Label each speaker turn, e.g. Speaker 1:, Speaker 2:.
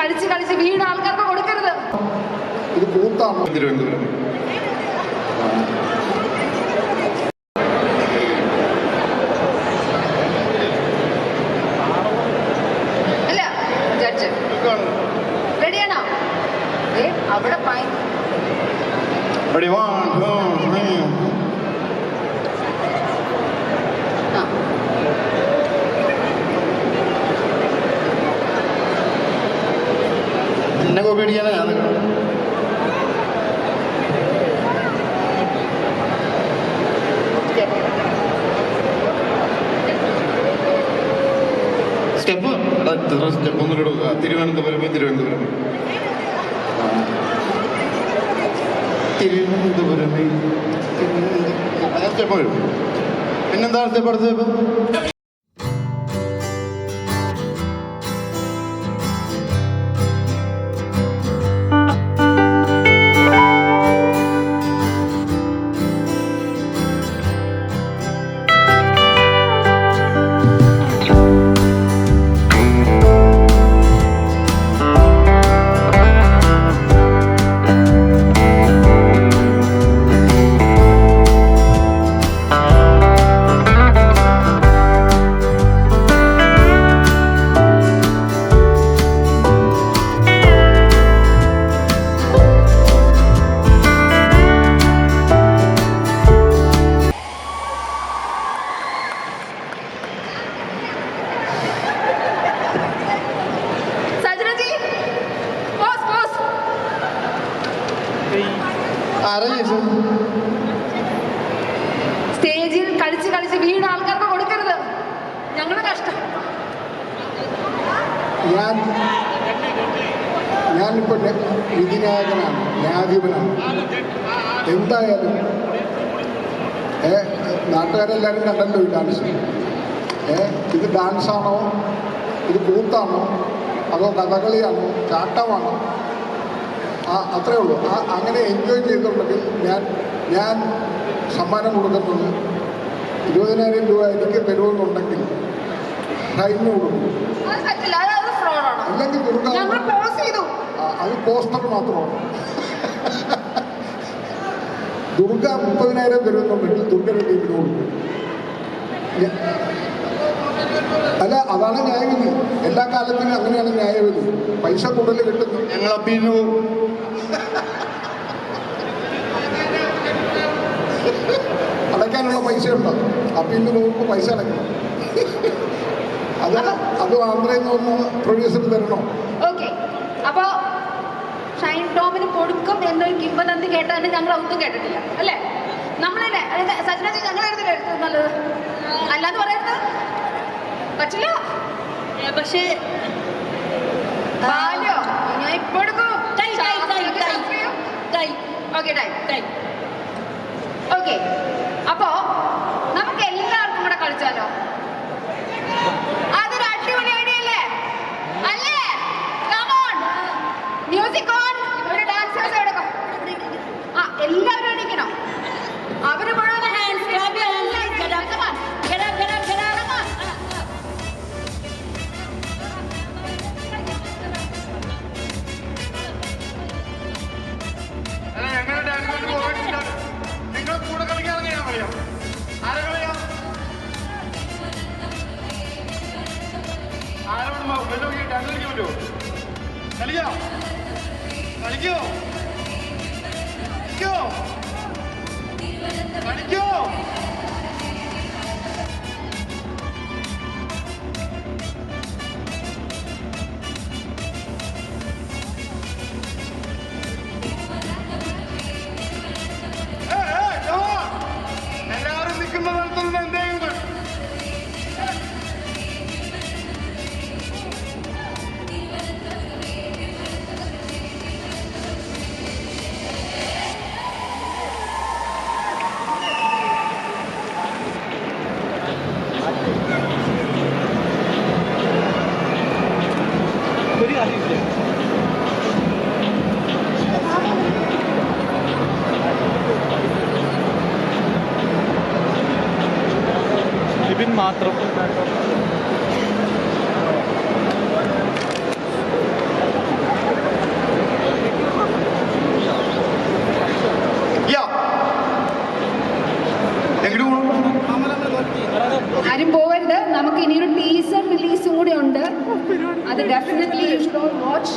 Speaker 1: കളിച്ച് കഴിച്ച് വീണ് ആൾക്കാർക്ക് കൊടുക്കരുത്.
Speaker 2: ഇത് കൂത്താണോ.
Speaker 3: തിരുവനന്തപുരം.
Speaker 1: അല്ല ജഡ്ജ്. റെഡിയാണോ? ഏ അവിടെ പൈ
Speaker 3: Ready, one, two, three. എന്നെ കോപ്പി അടിക്കാനാ ഞാൻ സ്റ്റെപ്പ് സ്റ്റെപ്പ് ഒന്നും ഇടുക തിരുവനന്തപുരം തിരുവനന്തപുരം. തിരുവനന്തപുരമേ സ്റ്റെപ്പ് വരും പിന്നെന്താ സ്റ്റെപ്പ് അടുത്ത സ്റ്റെപ്പ്
Speaker 1: സ്റ്റേജിൽ കളിച്ച് കളിച്ച് വീട് ആൾക്കാർക്ക് കൊടുക്കരുത്. ഞങ്ങളുടെ കഷ്ടം.
Speaker 2: ഞാൻ ഞാനിപ്പോൾ വിധിനായകനാണ് ന്യായാധിപനാണ്. എന്തായാലും ഏ നാട്ടുകാരെല്ലാവരും കണ്ടല്ലോ ഈ ഡാൻസ് ഏ ഇത് ഡാൻസാണോ ഇത് കൂത്താണോ അതോ കഥകളിയാണോ? ചാട്ടമാണോ? ആ അത്രേ ഉള്ളൂ. ആ അങ്ങനെ എൻജോയ് ചെയ്തിട്ടുണ്ടെങ്കിൽ ഞാൻ ഞാൻ സമ്മാനം കൊടുക്കുന്നത് ഇരുപതിനായിരം രൂപ എനിക്ക് തരുമെന്നുണ്ടെങ്കിൽ ടൈമിന് കൊടുക്കും. അല്ലെങ്കിൽ അത് പോസ്റ്റർ മാത്രമാണ്. ദുർഗ മുപ്പതിനായിരം തരുമെന്നുണ്ടെങ്കിൽ ദുർഗയുടെ ടീമിന് കൊടുക്കും. അല്ല അതാണ് ന്യായവിധി. എല്ലാ കാലത്തിനും അങ്ങനെയാണ് ന്യായവിധി. പൈസ കൂടുതൽ കിട്ടുന്നു.
Speaker 3: ഞങ്ങൾ അപ്പീലിന്
Speaker 2: അടയ്ക്കാനുള്ള പൈസ ഉണ്ടോ? അപ്പൊ ഇന്ന് നോക്കുമ്പോ പൈസ അടയ്ക്കണം അത് അത് ആന്ധ്രയിൽ നിന്ന് പ്രൊഡ്യൂസർ തരണോ?
Speaker 1: ഓക്കെ അപ്പോ ഷൈൻ ടോമിന് കൊടുക്കും എന്നൊരു കിംവദന്തി കേട്ടതിന് ഞങ്ങൾ ഒന്നും കേട്ടിട്ടില്ല. അല്ലേ? നമ്മളല്ലേ എടുത്തത് നല്ലത്? അല്ലാന്ന് പറയരുത്. പറ്റില്ല.
Speaker 4: പക്ഷേ
Speaker 1: ഞാൻ ഇപ്പൊ എടുക്കും. Okay time.
Speaker 4: ടൈ.
Speaker 1: ഓക്കെ
Speaker 3: ആരോട് ഡാൻസ് കളിക്കാൻ പറ്റുമോ കളിക്കോ? കളിക്കോ? കളിക്കോ? കളിക്കോ? മാത്രം. ആരും പോവരുത്.
Speaker 1: നമുക്ക് ഇനിയൊരു ടീസർ റിലീസും കൂടെ ഉണ്ട്. അത് ഡെഫിനറ്റ്ലി യു ഷുഡ് വാച്ച്